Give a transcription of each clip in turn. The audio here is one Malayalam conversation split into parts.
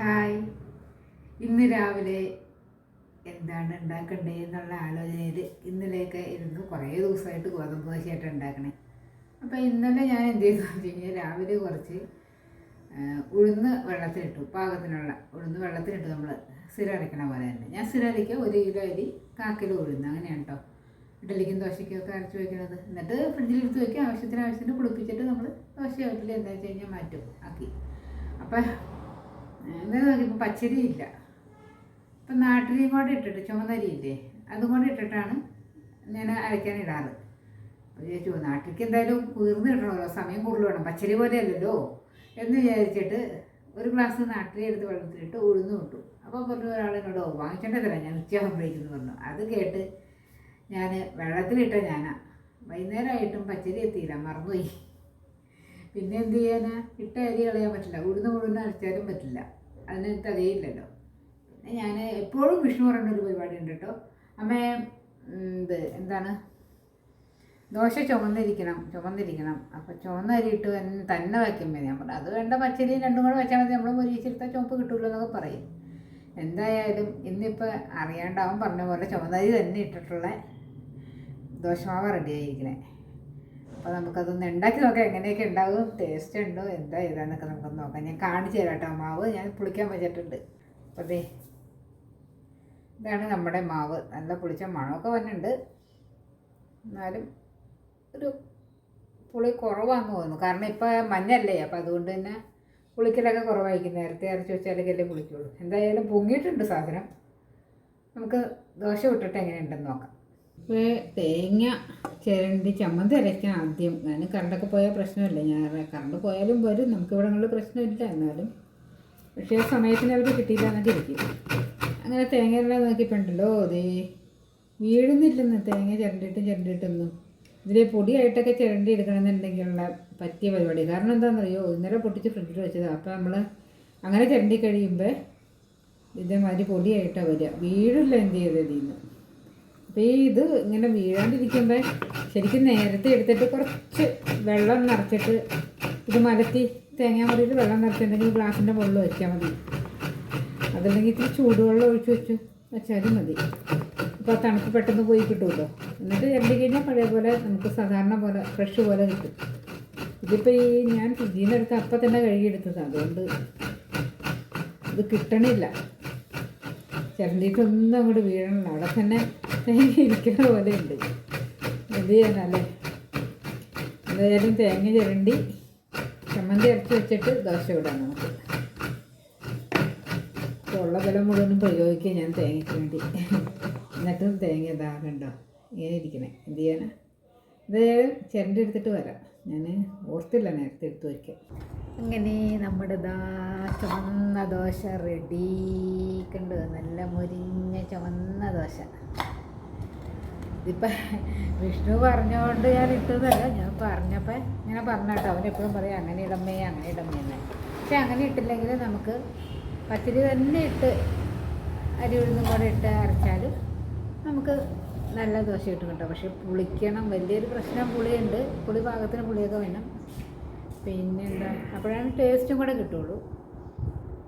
ഹായ്. ഇന്ന് രാവിലെ എന്താണ് ഉണ്ടാക്കണ്ടേ എന്നുള്ള ആലോചനയിൽ ഇന്നലെയൊക്കെ ഇരുന്ന് കുറേ ദിവസമായിട്ട് ഗോതമ്പ് ദോശയായിട്ട് ഉണ്ടാക്കണേ. അപ്പോൾ ഇന്നലെ ഞാൻ എന്ത് ചെയ്തു വെച്ച് കഴിഞ്ഞാൽ രാവിലെ കുറച്ച് ഉഴുന്ന് വെള്ളത്തിലിട്ടു. പാകത്തിനുള്ള ഉഴുന്ന് വെള്ളത്തിലിട്ട് നമ്മൾ സിര അരക്കണ പോലെ തന്നെ. ഞാൻ സിര അരയ്ക്കുക ഒരു കിലോ അരി കാക്കിലോ ഉഴുന്ന്. അങ്ങനെയാണ് കേട്ടോ ഇഡലിക്കും ദോശയ്ക്കും ഒക്കെ അരച്ച് വെക്കണത്. എന്നിട്ട് ഫ്രിഡ്ജിലെടുത്ത് വയ്ക്കുക ആവശ്യത്തിന് ആവശ്യത്തിന് കുളിപ്പിച്ചിട്ട് നമ്മൾ ദോശയായിട്ടില്ല എന്താ വെച്ച് കഴിഞ്ഞാൽ മാറ്റും ആക്കി. അപ്പം എന്താ നോക്കിയപ്പോൾ പച്ചരി ഇല്ല ഇപ്പം നാട്ടിലും കൂടെ ഇട്ടിട്ട് ചുമതലയില്ലേ അതും കൂടെ ഇട്ടിട്ടാണ് ഞാൻ അരയ്ക്കാൻ ഇടാറ്. ചോദിച്ചു നാട്ടിലേക്ക് എന്തായാലും കുതിർന്ന് കിട്ടണമല്ലോ സമയം കൂടുതൽ വേണം. പച്ചരി പോലെയല്ലല്ലോ എന്ന് വിചാരിച്ചിട്ട് ഒരു ഗ്ലാസ് നാട്ടിലെ എടുത്ത് വെള്ളത്തിലിട്ട് ഉഴുന്ന് വിട്ടു അപ്പോൾ പറഞ്ഞു ഒരാൾ എന്നോട് വാങ്ങിക്കേണ്ടതല്ല ഞാൻ ഉച്ചയാകുമ്പോഴേക്കെന്ന് പറഞ്ഞു. അത് കേട്ട് ഞാൻ വെള്ളത്തിലിട്ട ഞാനാ. വൈകുന്നേരമായിട്ടും പച്ചരി എത്തിയില്ല മറന്നുപോയി. പിന്നെ എന്ത് ചെയ്യാനാ? ഇട്ട അരി കളയാൻ പറ്റില്ല. ഉഴുന്ന് മുഴുവൻ അരച്ചാലും പറ്റില്ല. അതിന് തികയില്ലല്ലോ ഞാൻ എപ്പോഴും വിഷ്ണു പറയുന്ന ഒരു പരിപാടി ഉണ്ട് കേട്ടോ അമ്മേ ഇത് എന്താണ്? ദോശ ചുമന്നിരിക്കണം ചുമന്നിരിക്കണം. അപ്പോൾ ചുവന്ന അരി ഇട്ട് തന്നെ വയ്ക്കുമ്പോൾ ഞാൻ പറഞ്ഞു അത് വേണ്ട പച്ചരി രണ്ടും കൂടെ വെച്ചാൽ മതി. നമ്മൾ മുരിച്ചെടുത്താൽ ചുവപ്പ് കിട്ടുമല്ലോ എന്നൊക്കെ പറയും. എന്തായാലും ഇന്നിപ്പോൾ അറിയാണ്ടാവും പറഞ്ഞ പോലെ ചുമന്നരി തന്നെ ഇട്ടിട്ടുള്ള ദോശമാവ് റെഡി ആയിരിക്കണേ അപ്പോൾ നമുക്കതൊന്ന് ഉണ്ടാക്കി നോക്കാം. എങ്ങനെയൊക്കെ ഉണ്ടാവും ടേസ്റ്റ് ഉണ്ടോ എന്താ ഇതാന്നൊക്കെ നമുക്കൊന്ന് നോക്കാം. ഞാൻ കാണിച്ചു തരാം കേട്ടോ. മാവ് ഞാൻ പുളിക്കാൻ വെച്ചിട്ടുണ്ട്. അപ്പോൾ ദേ ഇതാണ് നമ്മുടെ മാവ്. നല്ല പുളിച്ച മണമൊക്കെ വന്നിട്ടുണ്ട്. എന്നാലും ഒരു പുളി കുറവാണെന്ന് തോന്നുന്നു. കാരണം ഇപ്പോൾ മഞ്ഞല്ലേ അപ്പോൾ അതുകൊണ്ട് തന്നെ പുളിക്കലൊക്കെ കുറവായിരിക്കും. നേരത്തെ അരച്ച് വെച്ചാലൊക്കെ അല്ലേ പുളിക്കുള്ളൂ. എന്തായാലും പൊങ്ങിയിട്ടുണ്ട് സാധനം. നമുക്ക് ദോശ വിട്ടിട്ട് എങ്ങനെയുണ്ടെന്ന് നോക്കാം. തേങ്ങ ചിരണ്ടി ചമ്മന്തി അരയ്ക്കാൻ ആദ്യം ഞാൻ കറണ്ടൊക്കെ പോയാൽ പ്രശ്നമില്ല. ഞാൻ കറണ്ട് പോയാലും വരും. നമുക്ക് ഇവിടങ്ങളിൽ പ്രശ്നമില്ല എന്നാലും. പക്ഷേ ആ സമയത്തിന് അവർ കിട്ടിയില്ല എന്നൊക്കെ ഇരിക്കും. അങ്ങനെ തേങ്ങ എല്ലാം നോക്കിയിട്ടുണ്ടല്ലോ. ദേ വീഴുന്നില്ലെന്ന് തേങ്ങ ചിരണ്ടിട്ടും ചിരണ്ടിയിട്ടൊന്നും. ഇതിലെ പൊടിയായിട്ടൊക്കെ ചിരണ്ടി എടുക്കണമെന്നുണ്ടെങ്കിലുള്ള പറ്റിയ പരിപാടി. കാരണം എന്താണെന്നറിയോ? ഇന്നലെ പൊട്ടിച്ച് ഫ്രിഡ്ജിൽ വെച്ചത്. അപ്പോൾ നമ്മൾ അങ്ങനെ ചിരണ്ടി കഴിയുമ്പോൾ ഇതേമാതിരി പൊടിയായിട്ടാണ് വരിക. വീഴില്ല എന്ത് ചെയ്തതിൽ നിന്ന് അപ്പോൾ ഈ ഇത് ഇങ്ങനെ വീഴാണ്ടിരിക്കുമ്പോൾ ശരിക്കും നേരത്തെ എടുത്തിട്ട് കുറച്ച് വെള്ളം നിറച്ചിട്ട് ഇത് മലത്തി തേങ്ങാ മുറിയിൽ വെള്ളം നിറച്ചിട്ടുണ്ടെങ്കിൽ ഗ്ലാസിന്റെ മുകളിൽ വയ്ക്കാൽ മതി. അതല്ലെങ്കിൽ ഇത്തിരി ചൂടുവെള്ളം ഒഴിച്ച് വെച്ച് വെച്ചാലും മതി. അപ്പോൾ തണുപ്പ് പെട്ടെന്ന് പോയി കിട്ടുമല്ലോ എന്നിട്ട് ഇറങ്ങി കഴിഞ്ഞാൽ പഴയ പോലെ നമുക്ക് സാധാരണ പോലെ ഫ്രഷ് പോലെ കിട്ടും. ഇതിപ്പോൾ ഈ ഞാൻ ഫ്രിഡ്ജിൽ നിന്ന് എടുത്ത് അപ്പം തന്നെ കഴുകിയെടുത്തതാണ് അതുകൊണ്ട് ഇത് കിട്ടണില്ല. ചിരണ്ടിയിട്ടൊന്നും അങ്ങോട്ട് വീഴണില്ല അവിടെ തന്നെ തേങ്ങ ഇരിക്കുന്ന പോലെ ഉണ്ട്. എന്ത് ചെയ്യാനല്ലേ എന്തായാലും തേങ്ങ ചിരണ്ടി ചമ്മന്തി അരച്ച് വെച്ചിട്ട് ദോശ ഇടാം നമുക്ക്. ഉള്ള ബലം മുഴുവനും പ്രയോഗിക്കുക ഞാൻ തേങ്ങയ്ക്ക് വേണ്ടി. എന്നിട്ടും തേങ്ങ ഇതാകണ്ടോ ഇങ്ങനെ ഇരിക്കണേ. എന്ത് ചെയ്യാനാ? എന്തായാലും ചിരണ്ടി എടുത്തിട്ട് വരാം. ഞാൻ ഓർത്തില്ല നേരത്തെ എടുത്ത് വയ്ക്കാം അങ്ങനെ നമ്മുടെ ദാ ചുവന്ന ദോശ റെഡി കണ്ട്? നല്ല മുരിഞ്ഞ ചുവന്ന ദോശ. ഇതിപ്പോൾ വിഷ്ണു പറഞ്ഞുകൊണ്ട് ഞാൻ ഇട്ടതല്ല ഞാൻ പറഞ്ഞപ്പോൾ ഇങ്ങനെ പറഞ്ഞോട്ടോ അവൻ എപ്പോഴും പറയും അങ്ങനെ ഇടമേ അങ്ങനെ ഇടമ്മേ എന്ന്. പക്ഷെ അങ്ങനെ ഇട്ടില്ലെങ്കിൽ നമുക്ക് പച്ചരി തന്നെ ഇട്ട് അരി ഉഴുന്നും കൂടെ ഇട്ട് അരച്ചാലും നമുക്ക് നല്ല ദോശ കിട്ടും കേട്ടോ. പക്ഷെ പുളിക്കണം വലിയൊരു പ്രശ്നം പുളിയുണ്ട്. പുളി പാകത്തിന് പുളിയൊക്കെ വേണം. പിന്നെന്താ? അപ്പോഴാണ് ടേസ്റ്റും കൂടെ കിട്ടുള്ളൂ.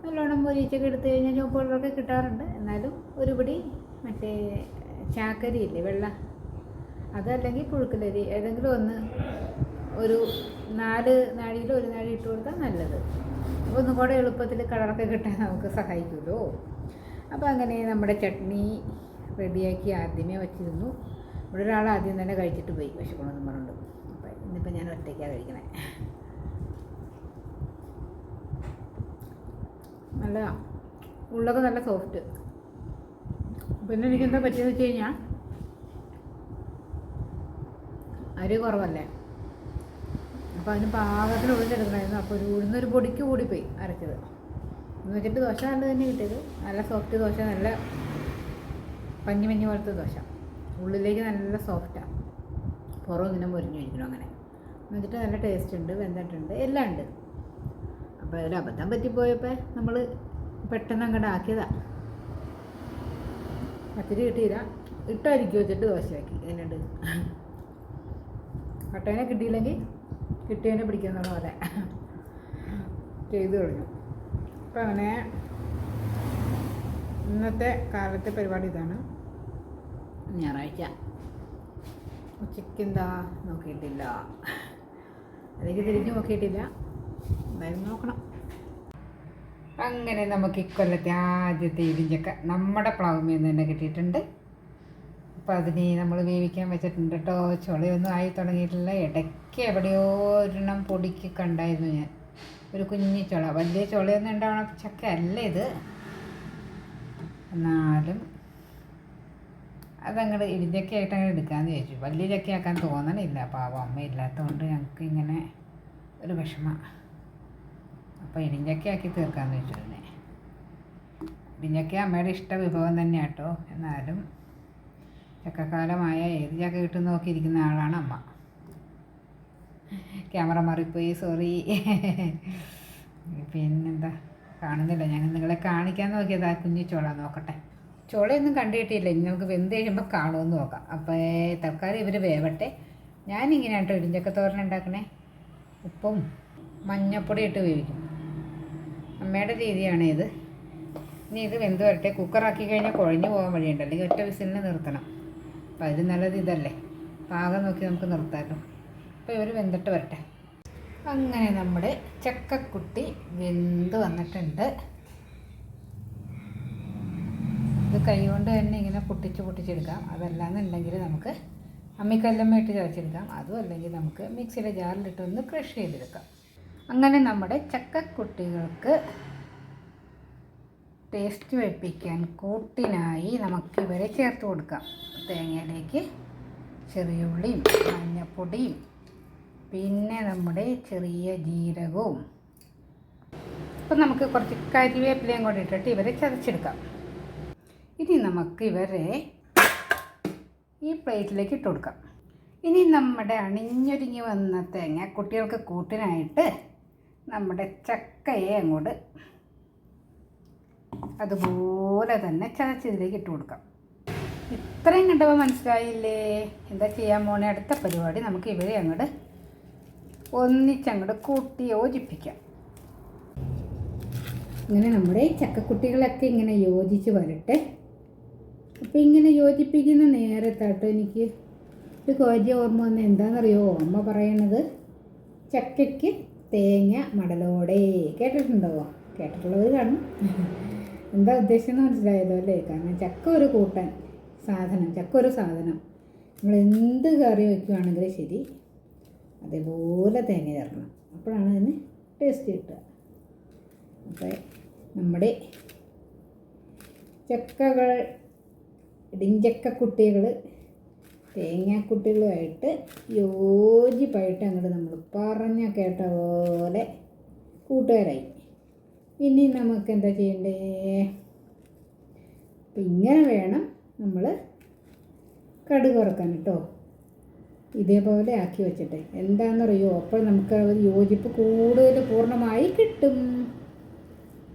നല്ലോണം പൊരിച്ചൊക്കെ എടുത്തു കഴിഞ്ഞാൽ ചുവപ്പ് വെള്ളമൊക്കെ കിട്ടാറുണ്ട്. എന്നാലും ഒരു പിടി മറ്റേ ചാക്കരി ഇല്ലേ വെള്ള. അതല്ലെങ്കിൽ പുഴുക്കലരി ഏതെങ്കിലും ഒന്ന് ഒരു നാല് നാഴിയിൽ ഒരു നാഴി ഇട്ട് കൊടുത്താൽ നല്ലത്. ഒന്നും കൂടെ എളുപ്പത്തിൽ കളറൊക്കെ കിട്ടാൻ നമുക്ക് സഹായിക്കുമല്ലോ. അപ്പോൾ അങ്ങനെ നമ്മുടെ ചട്നി റെഡിയാക്കി ആദ്യമേ വെച്ചിരുന്നു. ഇവിടെ ഒരാൾ ആദ്യം തന്നെ കഴിച്ചിട്ട് പോയി വിശക്കണമെന്ന് പറഞ്ഞിട്ടുണ്ട് അപ്പോൾ ഇന്നിപ്പോൾ ഞാൻ ഒറ്റയ്ക്കാണ് കഴിക്കണേ. നല്ല ഉള്ളൊക്കെ നല്ല സോഫ്റ്റ്. പിന്നെ എനിക്കെന്താ പറ്റിയെന്ന് വെച്ച് കഴിഞ്ഞാൽ അരി കുറവല്ലേ? അപ്പോൾ അതിന് പാകത്തിന് ഉഴുന്നെടുക്കണമായിരുന്നു അപ്പോൾ ഒരു ഉഴുന്നൊരു പൊടിക്ക് കൂടിപ്പോയി അരച്ചത്. എന്ന് വെച്ചിട്ട് ദോശ നല്ല തന്നെ കിട്ടിയത്. നല്ല സോഫ്റ്റ് ദോശ നല്ല പഞ്ഞി മഞ്ഞ് പോലത്തെ ദോശ. ഉള്ളിലേക്ക് നല്ല സോഫ്റ്റാണ് പുറം ഇങ്ങനെ മുരിഞ്ഞിരിക്കണം അങ്ങനെ. എന്ന് വെച്ചിട്ട് നല്ല ടേസ്റ്റ് ഉണ്ട് വെന്തിട്ടുണ്ട് എല്ലാം ഉണ്ട്. അപ്പോൾ ഒരു അബദ്ധം പറ്റിപ്പോയപ്പോൾ നമ്മൾ പെട്ടെന്ന് അങ്ങോട്ട് ആക്കിയതാണ് പച്ചരി കിട്ടിയില്ല. ഇട്ടായിരിക്കും വെച്ചിട്ട് ദോശയാക്കി. അതിനുണ്ട് പട്ടേനെ കിട്ടിയില്ലെങ്കിൽ കിട്ടിയതിനെ പിടിക്കുന്ന പോലെ ചെയ്തു തുടങ്ങും. അപ്പം അങ്ങനെ ഇന്നത്തെ കാലത്തെ പരിപാടി ഇതാണ്. ഞായറാഴ്ച. ഉച്ചയ്ക്ക് എന്താ നോക്കിയിട്ടില്ല. അല്ലെങ്കിൽ തിരിഞ്ഞു നോക്കിയിട്ടില്ല. എന്തായാലും നോക്കണം. അങ്ങനെ നമുക്ക് ഇക്കൊല്ലത്തെ ആദ്യത്തെ ഇടിഞ്ചക്ക നമ്മുടെ പ്ലാവുമേൽ നിന്ന് തന്നെ കിട്ടിയിട്ടുണ്ട്. അപ്പോൾ അതിനെ നമ്മൾ വേവിക്കാൻ വെച്ചിട്ടുണ്ട് കേട്ടോ ചുളയൊന്നും ആയി തുടങ്ങിയിട്ടില്ല. ഇടയ്ക്ക് എവിടെയോ ഒരെണ്ണം പൊടിക്ക് കണ്ടായിരുന്നു ഞാൻ. ഒരു കുഞ്ഞു ചുള. വലിയ ചുളയൊന്നും ഉണ്ടാവണ ചക്ക അല്ല ഇത്. എന്നാലും അതങ്ങോട്ട് ഇടിഞ്ചക്കയായിട്ട് അങ്ങനെ എടുക്കാമെന്ന് ചോദിച്ചു വലിയ ചക്കയാക്കാൻ തോന്നണില്ല. പാവം അമ്മ ഇല്ലാത്തതുകൊണ്ട് ഞങ്ങൾക്ക് ഇങ്ങനെ ഒരു വിഷമം. അപ്പോൾ ഇടിഞ്ചക്കയാക്കി തീർക്കാമെന്ന് വെച്ചു തന്നെ ഇടിഞ്ചക്ക അമ്മയുടെ ഇഷ്ട വിഭവം തന്നെയാണ് കേട്ടോ എന്നാലും ചക്കക്കാലമായ ഏത് ചക്ക കിട്ടും നോക്കിയിരിക്കുന്ന ആളാണ് അമ്മ. ക്യാമറ മാറിപ്പോയി സോറി. പിന്നെന്താ? കാണുന്നില്ല. ഞങ്ങൾ നിങ്ങളെ കാണിക്കാൻ നോക്കിയത് ആ കുഞ്ഞു ചോള നോക്കട്ടെ. ചോളയൊന്നും കണ്ടിട്ടില്ല. ഇനി നമുക്ക് വെന്ത് കഴിയുമ്പോൾ കാണുമെന്ന് നോക്കാം. അപ്പോൾ തൽക്കാലം ഇവർ വേവട്ടെ. ഞാനിങ്ങനെ കേട്ടോ ഇടിഞ്ചക്ക തോരൻ ഉണ്ടാക്കണേ. ഉപ്പും മഞ്ഞപ്പൊടി ഇട്ട് വേവിക്കും. അമ്മയുടെ രീതിയാണ് ഇത് ഇനി ഇത് വെന്ത് വരട്ടെ. കുക്കറാക്കി കഴിഞ്ഞാൽ കുഴഞ്ഞു പോകാൻ വഴിയുണ്ട്. അല്ലെങ്കിൽ ഒറ്റ വിസിലിന് നിർത്തണം. അപ്പോൾ അതിൽ നല്ലത് ഇതല്ലേ. പാകം നോക്കി നമുക്ക് നിർത്താമല്ലോ അപ്പോൾ ഇവർ വെന്തിട്ട് വരട്ടെ. അങ്ങനെ നമ്മുടെ ചക്കക്കുട്ടി വെന്ത് വന്നിട്ടുണ്ട്. ഇത് കൈകൊണ്ട് തന്നെ ഇങ്ങനെ പൊട്ടിച്ച് പൊട്ടിച്ചെടുക്കാം. അതല്ലാന്നുണ്ടെങ്കിൽ നമുക്ക് അമ്മിക്കല്ലമ്മ ഇട്ട് ചതച്ചെടുക്കാം. അതും അല്ലെങ്കിൽ നമുക്ക് മിക്സിയുടെ ജാറിലിട്ട് ഒന്ന് ക്രഷ് ചെയ്തെടുക്കാം. അങ്ങനെ നമ്മുടെ ചക്കക്കുട്ടികൾക്ക് ടേസ്റ്റ് വെപ്പിക്കാൻ കൂട്ടിനായി നമുക്ക് ഇവരെ ചേർത്ത് കൊടുക്കാം. തേങ്ങയിലേക്ക് ചെറിയ ഉള്ളിയും മഞ്ഞപ്പൊടിയും പിന്നെ നമ്മുടെ ചെറിയ ജീരകവും. അപ്പം നമുക്ക് കുറച്ച് കരിവേപ്പിലയും കൂടി ഇട്ടിട്ട് ഇവരെ ചതച്ചെടുക്കാം. ഇനി നമുക്ക് ഇവരെ ഈ പ്ലേറ്റിലേക്ക് ഇട്ട് കൊടുക്കാം. ഇനി നമ്മുടെ അണിഞ്ഞൊരുങ്ങി വന്ന തേങ്ങ കുട്ടികൾക്ക് കൂട്ടിനായിട്ട് നമ്മുടെ ചക്കയെ അങ്ങോട്ട് അതുപോലെ തന്നെ ചതച്ചതിലേക്ക് ഇട്ട് കൊടുക്കാം. ഇത്രയും കണ്ടപ്പോൾ മനസ്സിലായില്ലേ? എന്താ ചെയ്യാൻ പോണേ? അടുത്ത പരിപാടി നമുക്ക് ഇവരെ അങ്ങോട്ട് ഒന്നിച്ചങ്ങോട്ട് കൂട്ടി യോജിപ്പിക്കാം. ഇങ്ങനെ നമ്മുടെ ചക്കക്കുട്ടികളൊക്കെ ഇങ്ങനെ യോജിച്ച് വരട്ടെ. അപ്പം ഇങ്ങനെ യോജിപ്പിക്കുന്ന നേരത്താട്ടോ എനിക്ക് ഒരു കാര്യം ഓർമ്മ വന്ന. എന്താണെന്നറിയോ? അമ്മ പറയണത് ചക്കയ്ക്ക് തേങ്ങ മടലോടെ കേട്ടിട്ടുണ്ടോ? കേട്ടിട്ടുള്ളവർ കാണും. എന്താ ഉദ്ദേശം എന്ന് മനസ്സിലായതോ അല്ലേ? കാരണം ചക്ക ഒരു കൂട്ടൻ സാധനം ചക്ക ഒരു സാധനം. നമ്മൾ എന്ത് കറി വയ്ക്കുകയാണെങ്കിലും ശരി അതേപോലെ തേങ്ങ ചേർക്കണം. അപ്പോഴാണ് അതിന് ടേസ്റ്റ് കിട്ടുക. അപ്പോൾ നമ്മുടെ ചക്കകൾ ഇടിഞ്ചക്കക്കുട്ടികൾ തേങ്ങാക്കുട്ടികളുമായിട്ട് യോജിപ്പായിട്ട് അങ്ങോട്ട് നമ്മൾ പറഞ്ഞ കേട്ട പോലെ കൂട്ടുകാരായി. ഇനി നമുക്ക് എന്താ ചെയ്യണ്ടേ? അപ്പം ഇങ്ങനെ വേണം നമ്മൾ കടുക് വറക്കാൻ കേട്ടോ. ഇതേപോലെ ആക്കി വെച്ചിട്ട്. എന്താണെന്നറിയോ അപ്പോൾ നമുക്ക് യോജിപ്പ് കൂടുതൽ പൂർണമായി കിട്ടും.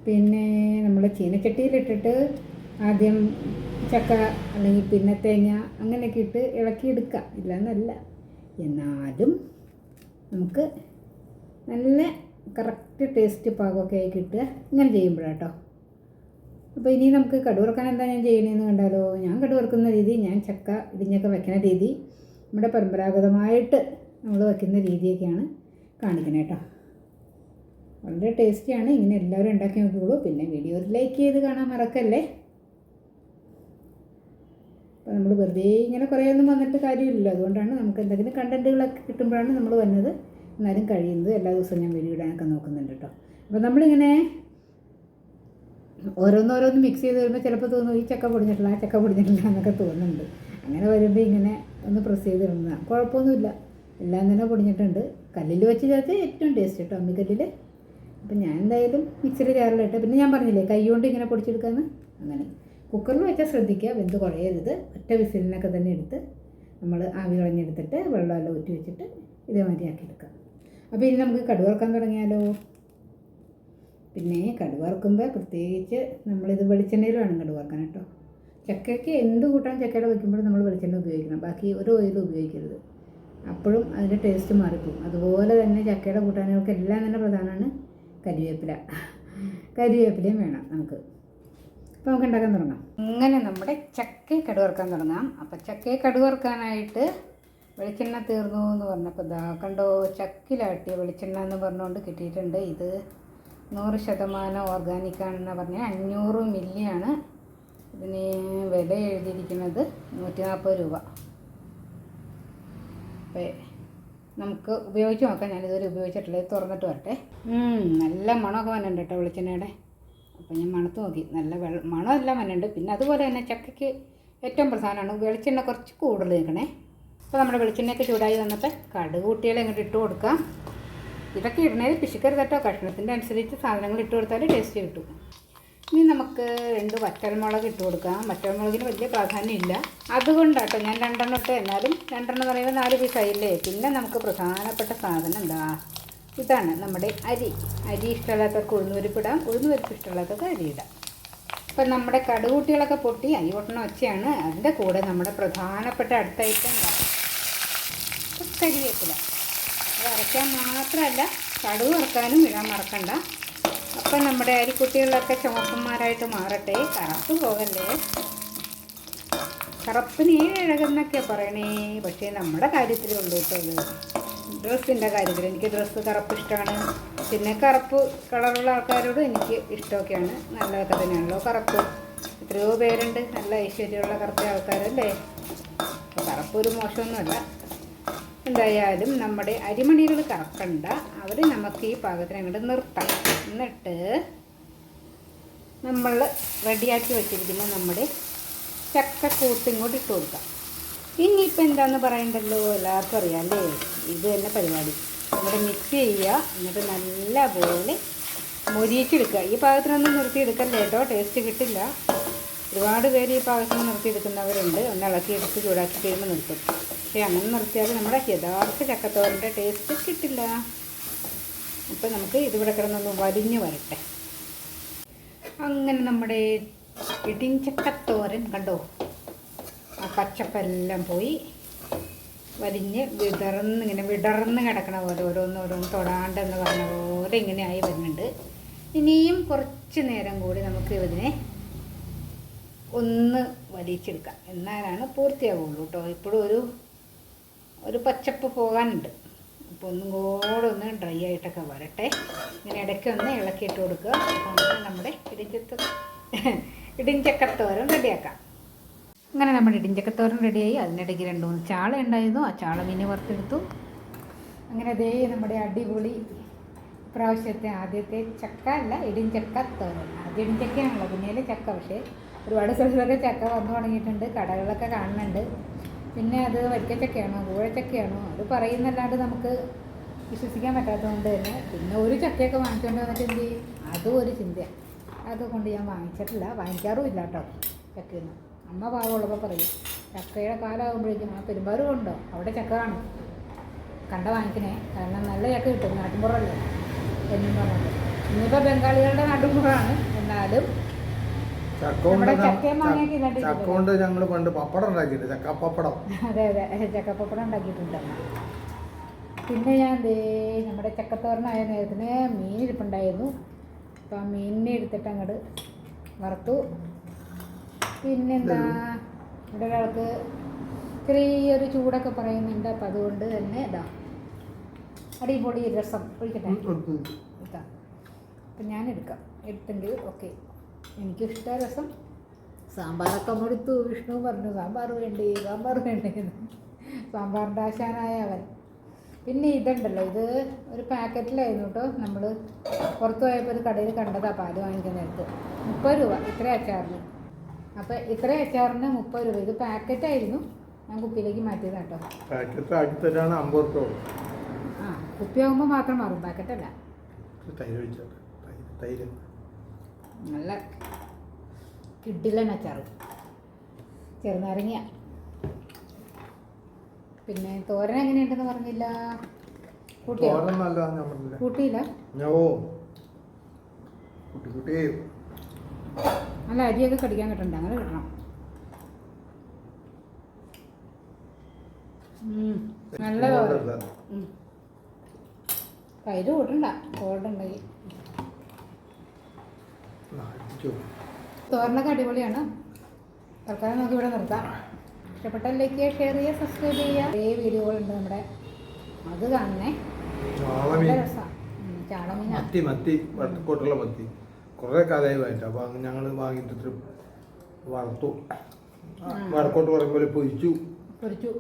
പിന്നെ നമ്മൾ ചീനച്ചട്ടിയിലിട്ടിട്ട് ആദ്യം ചക്ക അല്ലെങ്കിൽ പിന്നെ തേങ്ങ അങ്ങനെയൊക്കെ ഇട്ട് ഇളക്കിയെടുക്കാം. ഇല്ലെന്നല്ല. എന്നാലും നമുക്ക് നല്ല കറക്റ്റ് ടേസ്റ്റ് പാകമൊക്കെ ആയി കിട്ടുക. ഇങ്ങനെ ചെയ്യുമ്പോഴാട്ടോ അപ്പോൾ ഇനി നമുക്ക് കടുവറക്കാൻ എന്താ ഞാൻ ചെയ്യണമെന്ന് കണ്ടാലോ? ഞാൻ കടുവറക്കുന്ന രീതി ഞാൻ ചക്ക ഇടിഞ്ഞൊക്കെ വെക്കുന്ന രീതി നമ്മുടെ പരമ്പരാഗതമായിട്ട് നമ്മൾ വെക്കുന്ന രീതിയൊക്കെയാണ് കാണിക്കുന്നത് കേട്ടോ വളരെ ടേസ്റ്റിയാണ് ഇങ്ങനെ എല്ലാവരും ഉണ്ടാക്കി നോക്കിക്കോളൂ. പിന്നെ വീഡിയോ ലൈക്ക് ചെയ്ത് കാണാൻ മറക്കല്ലേ? അപ്പോൾ നമ്മൾ വെറുതെ ഇങ്ങനെ കുറേ ഒന്നും വന്നിട്ട് കാര്യമില്ലല്ലോ. അതുകൊണ്ടാണ് നമുക്ക് എന്തെങ്കിലും കണ്ടന്റുകളൊക്കെ കിട്ടുമ്പോഴാണ് നമ്മൾ വന്നത്. എന്നാലും കഴിയുന്നത് എല്ലാ ദിവസവും ഞാൻ വീഡിയോ ഇടാനൊക്കെ നോക്കുന്നുണ്ട് കേട്ടോ അപ്പോൾ നമ്മളിങ്ങനെ ഓരോന്നോരോന്ന് മിക്സ് ചെയ്ത് വരുമ്പോൾ ചിലപ്പോൾ തോന്നും ഈ ചക്ക പൊടിഞ്ഞിട്ടില്ല ആ ചക്ക പൊടിഞ്ഞിട്ടില്ല എന്നൊക്കെ തോന്നുന്നുണ്ട്. അങ്ങനെ വരുമ്പോൾ ഇങ്ങനെ ഒന്ന് പ്രസ് ചെയ്ത് ഇടുന്നതാണ് കുഴപ്പമൊന്നുമില്ല. എല്ലാം തന്നെ പൊടിഞ്ഞിട്ടുണ്ട്. കല്ലിൽ വെച്ച് ചേർത്ത് ഏറ്റവും ടേസ്റ്റ് കേട്ടോ അമ്മിക്കല്ലിൽ അപ്പം ഞാൻ എന്തായാലും മിക്സിയിൽ ജാറിലിട്ട്. പിന്നെ ഞാൻ പറഞ്ഞില്ലേ കൈ കൊണ്ട് ഇങ്ങനെ പൊടിച്ചെടുക്കാമെന്ന് അങ്ങനെ. കുക്കറിൽ വെച്ചാൽ ശ്രദ്ധിക്കുക വെന്ത് കുഴയരുത്. ഒറ്റ വിസിലിനൊക്കെ തന്നെ എടുത്ത് നമ്മൾ ആവി കളഞ്ഞെടുത്തിട്ട് വെള്ളമെല്ലാം ഊറ്റി വെച്ചിട്ട് ഇതേമാതിരി ആക്കിയെടുക്കാം അപ്പോൾ ഇനി നമുക്ക് കടുവറക്കാൻ തുടങ്ങിയാലോ? പിന്നെ കടുവറക്കുമ്പോൾ പ്രത്യേകിച്ച് നമ്മളിത് വെളിച്ചെണ്ണയിൽ വേണം കടുവറക്കാൻ കേട്ടോ. ചക്കയ്ക്ക് എന്ത് കൂട്ടാൻ ചക്കയുടെ വയ്ക്കുമ്പോഴും നമ്മൾ വെളിച്ചെണ്ണ ഉപയോഗിക്കണം. ബാക്കി ഒരു ഓയിലും ഉപയോഗിക്കരുത്. അപ്പോഴും അതിന്റെ ടേസ്റ്റ് മാറിപ്പോകും അതുപോലെ തന്നെ ചക്കയുടെ കൂട്ടാനുകൾക്ക് എല്ലാം തന്നെ പ്രധാനമാണ് കരിവേപ്പില. കരിവേപ്പിലയും വേണം നമുക്ക്. അപ്പോൾ നമുക്ക് ഉണ്ടാക്കാൻ തുടങ്ങാം. ഇങ്ങനെ നമ്മുടെ ചക്കയെ കടുവറക്കാൻ തുടങ്ങാം. അപ്പോൾ ചക്കയെ കടുവറുക്കാനായിട്ട് വെളിച്ചെണ്ണ തീർന്നു എന്ന് പറഞ്ഞപ്പോൾ ദാ കണ്ടോ ചക്കിലാട്ടിയ വെളിച്ചെണ്ണ എന്ന് പറഞ്ഞുകൊണ്ട് കിട്ടിയിട്ടുണ്ട്. ഇത് നൂറ് ശതമാനം ഓർഗാനിക്കാണെന്ന് പറഞ്ഞാൽ അഞ്ഞൂറ് മില്ലിയാണ് ഇതിന് വില എഴുതിയിരിക്കുന്നത് നൂറ്റി നാൽപ്പത് രൂപ. അപ്പോൾ നമുക്ക് ഉപയോഗിച്ച് നോക്കാം. ഞാനിതുവരെ ഉപയോഗിച്ചിട്ടില്ല. ഇത് തുറന്നിട്ട് വരട്ടെ. നല്ല മണമൊക്കെ വന്നിട്ടുണ്ട് കേട്ടോ വെളിച്ചെണ്ണയുടെ. അപ്പോൾ ഞാൻ മണത്ത് നോക്കി. നല്ല വെള്ള മണമെല്ലാം വന്നിട്ടുണ്ട്. പിന്നെ അതുപോലെ തന്നെ ചക്കയ്ക്ക് ഏറ്റവും പ്രധാനമാണ് വെളിച്ചെണ്ണ കുറച്ച് കൂടുതൽ നിൽക്കണേ. അപ്പോൾ നമ്മുടെ വെളിച്ചെണ്ണയൊക്കെ ചൂടായി വന്നപ്പോൾ കടുക് കുട്ടികളെ ഇങ്ങോട്ട് ഇട്ട് കൊടുക്കാം. ഇതൊക്കെ ഇടണേൽ പിശുക്കരുത് കേട്ടോ കഷ്ണത്തിന്റെ അനുസരിച്ച് സാധനങ്ങൾ ഇട്ട് കൊടുത്താൽ ടേസ്റ്റ് കിട്ടും. ഇനി നമുക്ക് രണ്ട് വറ്റൽമുളക് ഇട്ട് കൊടുക്കാം. വറ്റൽമുളകിന് വലിയ പ്രാധാന്യമില്ല. അതുകൊണ്ടാട്ടോ ഞാൻ രണ്ടെണ്ണം ഇട്ട് എന്നാലും രണ്ടെണ്ണം എന്ന് പറയുമ്പോൾ നാല് പീസായില്ലേ പിന്നെ നമുക്ക് പ്രധാനപ്പെട്ട സാധനം എന്താ? ഇതാണ് നമ്മുടെ അരി. അരി ഇഷ്ടമില്ലാത്തവർക്ക് ഉഴുന്നുപരിപ്പിടാം ഉഴുന്നുപരിപ്പ് ഇഷ്ടമില്ലാത്തവർക്ക് അരി ഇടാം. ഇപ്പം നമ്മുടെ കടുകൂട്ടികളൊക്കെ പൊട്ടി അരി പൊട്ടണ ഒച്ചയാണ്. അതിന്റെ കൂടെ നമ്മുടെ പ്രധാനപ്പെട്ട അടുത്ത ഐറ്റം കരിവേപ്പില. അത് അരയ്ക്കാൻ മാത്രമല്ല കടുവ് വറുക്കാനും ഇടാൻ മറക്കണ്ട. അപ്പം നമ്മുടെ അരിക്കുട്ടികളിലൊക്കെ ചുമപ്പന്മാരായിട്ട് മാറട്ടെ. കറുപ്പ് പോകല്ലേ? കറുപ്പിന് ഏഴകെന്നൊക്കെ പറയണേ. പക്ഷേ നമ്മുടെ കാര്യത്തിലേ ഉള്ളൂ കേട്ടോ ഡ്രസ്സിന്റെ കാര്യത്തിൽ എനിക്ക് ഡ്രസ്സ് കറുപ്പ് ഇഷ്ടമാണ്. പിന്നെ കറുപ്പ് കളറുള്ള ആൾക്കാരോട് എനിക്ക് ഇഷ്ടമൊക്കെയാണ്. നല്ലതൊക്കെ തന്നെയാണല്ലോ കറുപ്പ്. എത്രയോ പേരുണ്ട്. നല്ല ഐശ്വര്യമുള്ള കറുത്ത ആൾക്കാരല്ലേ? കറുപ്പ് ഒരു മോശമൊന്നുമല്ല. എന്തായാലും നമ്മുടെ അരിമണികൾ കറക്കണ്ട. അവർ നമുക്ക് ഈ പാകത്തിന് അങ്ങോട്ട് നിർത്താം. എന്നിട്ട് നമ്മൾ റെഡിയാക്കി വെച്ചിരിക്കുന്ന നമ്മുടെ ചക്കക്കൂത്ത് ഇങ്ങോട്ട് ഇട്ട് കൊടുക്കാം. ഇനിയിപ്പോൾ എന്താണെന്ന് പറയണ്ടല്ലോ എല്ലാവർക്കും അറിയാം അല്ലേ? ഇത് തന്നെ പരിപാടി. നമ്മുടെ മിക്സ് ചെയ്യുക. എന്നിട്ട് നല്ല പോലെ മൊരിയിച്ചെടുക്കുക. ഈ പാകത്തിനൊന്നും നിർത്തിയെടുക്കല്ലേ കേട്ടോ? ടേസ്റ്റ് കിട്ടില്ല. ഒരുപാട് പേര് ഈ പാകത്തിന് നിർത്തിയെടുക്കുന്നവരുണ്ട്. ഒന്ന് ഇളക്കി എടുത്ത് ചൂടാക്കി കഴിയുമ്പോൾ നിർത്തും. പക്ഷേ അങ്ങനെ നിർത്തിയാൽ നമ്മുടെ യഥാർത്ഥ ചക്കത്തോരന്റെ ടേസ്റ്റ് കിട്ടില്ല. അപ്പം നമുക്ക് ഇതിവിടെ കിടന്നൊന്ന് വലിഞ്ഞ് വരട്ടെ. അങ്ങനെ നമ്മുടെ ഇടിഞ്ചക്കത്തോരൻ കണ്ടോ? ആ പച്ചപ്പെല്ലാം പോയി വലിഞ്ഞ് വിടർന്ന് ഇങ്ങനെ വിടർന്ന് കിടക്കണ പോലെ ഓരോന്ന് ഓരോന്ന് തൊടാണ്ടെന്ന് പറഞ്ഞ പോലെ ആയി വരുന്നുണ്ട്. ഇനിയും കുറച്ച് നേരം കൂടി നമുക്ക് ഇതിനെ ഒന്ന് വലിച്ചെടുക്കാം. എന്നാലാണ് പൂർത്തിയാവുള്ളൂ കേട്ടോ. ഇപ്പോഴും ഒരു ഒരു പച്ചപ്പ് പോകാനുണ്ട്. അപ്പോൾ ഒന്നും കൂടെ ഒന്ന് ഡ്രൈ ആയിട്ടൊക്കെ വരട്ടെ. ഇങ്ങനെ ഇടയ്ക്ക് ഒന്ന് ഇളക്കിയിട്ട് കൊടുക്കുക. അപ്പോൾ നമ്മുടെ ഇടിഞ്ചത്ത് ഇടിഞ്ചക്കത്തോരം റെഡിയാക്കാം. അങ്ങനെ നമ്മുടെ ഇടിഞ്ചക്കത്തോരൻ റെഡിയായി. അതിനിടയ്ക്ക് രണ്ട് മൂന്ന് ചാള ഉണ്ടായിരുന്നു. ആ ചാള മീൻ വറുത്തെടുത്തു. അങ്ങനെ ദേ നമ്മുടെ അടിപൊളി പ്രാവശ്യത്തെ ആദ്യത്തെ ചക്ക അല്ല ഇടിഞ്ചക്ക തോരൻ ആദ്യം ഇടിഞ്ചക്കയാണല്ലോ പിന്നീട് ചക്ക. പക്ഷേ ഒരുപാട് സ്ഥലത്തൊക്കെ ചക്ക വന്നു തുടങ്ങിയിട്ടുണ്ട്. കടകളൊക്കെ കാണുന്നുണ്ട്. പിന്നെ അത് വരിക്കച്ചക്കയാണോ കൂഴച്ചക്കയാണോ? അത് പറയുന്നല്ലാണ്ട് നമുക്ക് വിശ്വസിക്കാൻ പറ്റാത്തതുകൊണ്ട് തന്നെ പിന്നെ ഒരു ചക്കയൊക്കെ വാങ്ങിച്ചുകൊണ്ട് വന്നിട്ട് എന്ത് അതും ഒരു ചിന്തയാണ് അതുകൊണ്ട് ഞാൻ വാങ്ങിച്ചിട്ടില്ല. വാങ്ങിക്കാറുമില്ല കേട്ടോ ചക്കയൊന്നും. അമ്മ പാവമുള്ളപ്പോൾ പറയും ചക്കയുടെ കാലമാകുമ്പോഴേക്കും ആ പെരുമ്പാറും ഉണ്ടോ അവിടെ ചക്ക കാണും. കണ്ട വാങ്ങിക്കണേ. കാരണം നല്ല ചക്ക കിട്ടും നാട്ടിൻപുറമല്ലേ എന്നും പറഞ്ഞത് ഇന്നിപ്പോൾ ബംഗാളികളുടെ നാട്ടിൻപുറമാണ്. എന്നാലും ചക്ക കൊണ്ട് ഞങ്ങൾ പണ്ട് പപ്പടം ഉണ്ടാക്കിയിട്ടുണ്ട് ചക്ക അതെ അതെ. ചക്കപ്പപ്പടം ഉണ്ടാക്കിയിട്ടുണ്ട്. പിന്നെ ഞാൻ ദേ നമ്മുടെ ചക്കത്തോരനായ നേരത്തിന് മീൻ ഇരിപ്പുണ്ടായിരുന്നു അപ്പോൾ ആ മീനിനെ എടുത്തിട്ട് അങ്ങോട്ട് വറുത്തു. പിന്നെന്താ? ഇവിടെ ഒരാൾക്ക് ചെറിയൊരു ചൂടൊക്കെ പറയുന്നുണ്ട്. അപ്പം അതുകൊണ്ട് തന്നെ ഇതാ. അടിപൊളി രസം. ഒഴിക്കട്ടെ? എടുക്കാം അപ്പം ഞാൻ എടുക്കാം എടുത്തെങ്കിൽ ഓക്കെ. എനിക്കിഷ്ട രസം. സാമ്പാറൊക്കെ മുടുത്തു വിഷ്ണു പറഞ്ഞു സാമ്പാർ വേണ്ടേ? സാമ്പാർ വേണ്ടേ? സാമ്പാറിന്റെ ആശാനായ അവൻ. പിന്നെ ഇതുണ്ടല്ലോ. ഇത് ഒരു പാക്കറ്റിലായിരുന്നു കേട്ടോ. നമ്മൾ പുറത്ത് പോയപ്പോൾ ഒരു കടയിൽ കണ്ടതാണ് പാൽ വാങ്ങിക്കുന്ന നേരത്ത്. മുപ്പത് രൂപ. ഇത്ര അച്ചാറിന്. അപ്പോൾ ഇത്ര അച്ചാറിന്റെ മുപ്പത് രൂപ. ഇത് പാക്കറ്റായിരുന്നു. ഞാൻ കുപ്പിയിലേക്ക് മാറ്റിയത് കേട്ടോ. പാക്കറ്റ് ആക്കി തരാണ് അമ്പത് രൂപ ആ കുപ്പിയാകുമ്പോൾ മാത്രം മാറും. പാക്കറ്റല്ല. തൈര് തൈര് നല്ല കിഡിലൻ അച്ചാറ്. ചെറുനാരങ്ങ പിന്നെ തോരൻ എങ്ങനെയുണ്ടെന്ന് പറഞ്ഞില്ല? കൂട്ടിയില്ല? കൂട്ടി കുട്ടി കുട്ടി നല്ല അരിയൊക്കെ കടിക്കാൻ കിട്ടണ്ട? അങ്ങനെ കിട്ടണം. നല്ല പൈര് കൂട്ടണ്ട. കോടുണ്ടെങ്കിൽ തോരണൊക്കെ തോരനൊക്കെ അടിപൊളിയാണ്. തൽക്കാലം നമുക്ക് ഇവിടെ നിർത്താം. ഇഷ്ടപ്പെട്ട ലൈക്ക് ചെയ്യുക ഷെയർ ചെയ്യുക. സബ്സ്ക്രൈബ് ചെയ്യുക കുറേ വീഡിയോകളുണ്ട് നമ്മുടെ. അത് കാണണേ. നല്ല രസമാണ് ചാളമീനാണ് മത്തി മത്തി. വട്ടക്കോട്ടുള്ള മത്തി. കുറേ കാലമായി വാങ്ങിച്ചു അപ്പോൾ അങ്ങ് ഞങ്ങൾ വാങ്ങിയിട്ട് വറുത്തു. വടക്കോട്ട് പറയുമ്പോൾ പൊരിച്ചു. പൊരിച്ചു.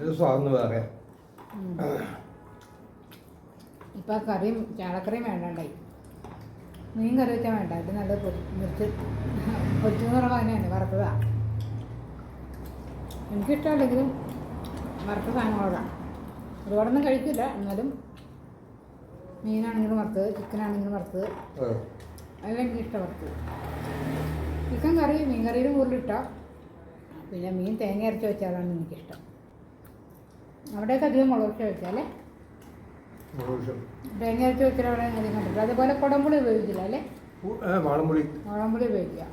ഒരു സ്വാദം വേറെ. ഇപ്പൊ കറിയും ചാളക്കറിയും വേണ്ടായി മീൻ കറി വെച്ചാൽ വേണ്ട. ഇത് നല്ല മുറിച്ച് പൊരിച്ചു. തന്നെയാണ്. പറയുമ്പോൾ വറുത്തതാ. എനിക്കിഷ്ടമല്ലെങ്കിലും വറുത്ത സാധനങ്ങളോടാണ് ഒരുപാടൊന്നും കഴിക്കില്ല എന്നാലും മീനാണെങ്കിലും വറുത്തത് ചിക്കനാണെങ്കിലും വറുത്തത്. ആ. അതെല്ലാം എനിക്കിഷ്ടം വറുത്തത് ചിക്കൻ കറി മീൻ കറിയിലും കൂടുതലിഷ്ടം പിന്നെ മീൻ തേങ്ങ അരച്ച് വെച്ചാലാണ് എനിക്കിഷ്ടം. അവിടെയൊക്കെ അധികം മുളക് വെച്ചാലേ. തേങ്ങ അരച്ച് വെച്ചാൽ അവിടെ അധികം കണ്ടിട്ടില്ല അതുപോലെ കുടംപുളി ഉപയോഗിക്കില്ല അല്ലേ? വാളംപുളി. വാളംപുളി ഉപയോഗിക്കുക.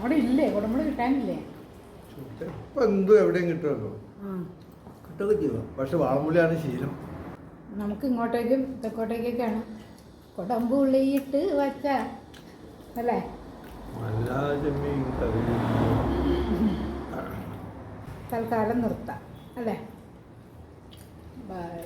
അവിടെ ഇല്ലേ? കുടംപുളി കിട്ടാനില്ലേ? ഇപ്പം എന്തും എവിടെയും കിട്ടുമല്ലോ. കിട്ടുകയൊക്കെ ചെയ്യുക പക്ഷെ വാളംപുളിയാണ് ശീലം. നമുക്ക് ഇങ്ങോട്ടേക്കും തെക്കോട്ടേക്കൊക്കെയാണ് കുടംപുളിയിട്ട് വച്ച അല്ലേ? തൽക്കാലം നിർത്താം അല്ലേ? ബൈ